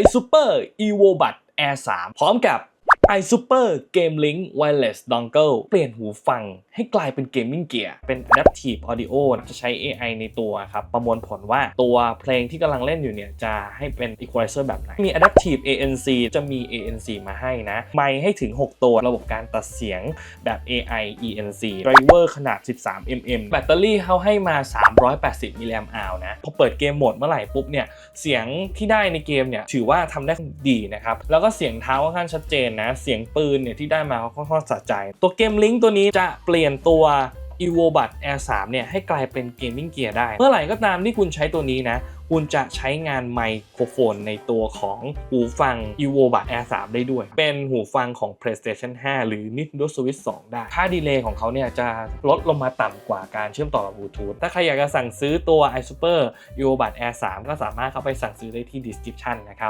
iSuper Evo Bud Air 3พร้อมกับ iSuper Game Link Wireless Dongle เปลี่ยนหูฟังให้กลายเป็นเกมมิ่งเกียร์เป็น Adaptive Audio จะใช้ AI ในตัวครับ ประมวลผลว่าตัวเพลงที่กำลังเล่นอยู่เนี่ย จะให้เป็น Equalizer แบบไหน มี Adaptive ANC จะมี ANC มาให้นะ ไมค์ให้ถึง 6 ตัวระบบการตัดเสียงแบบ AI ENC Driver ขนาด 13 mm แบตเตอรี่เขาให้มา 380 มิลลิแอมป์วนะพอเปิดเกมโหมดเมื่อไหร่ปุ๊บเนี่ยเสียงที่ได้ในเกมเนี่ยถือว่าทำได้ดีนะครับแล้วก็เสียงเท้าค่อนข้างชัดเจนนะเสียงปืนเนี่ยที่ได้มาค่อนข้างสะใจ ตัวเกมลิงก์ตัวนี้จะเปลี่ยนตัว evo b u t Air 3เนี่ยให้กลายเป็นเกมมิ่งเกียร์ได้ เมื่อไหร่ก็ตามที่คุณใช้ตัวนี้นะ คุณจะใช้งานไมโครโฟนในตัวของหูฟัง evo b u d Air 3 ได้ด้วย เป็นหูฟังของ PlayStation 5 หรือ Nintendo Switch 2 ได้ ค่าดีเลย์ของเขาเนี่ยจะลดลงมาต่ำกว่าการเชื่อมต่อกับบลูทูธถ้าใครอยากจะสั่งซื้อตัว iSuper evo b u d Air 3 ก็สามารถเข้าไปสั่งซื้อได้ที่ description นะครับ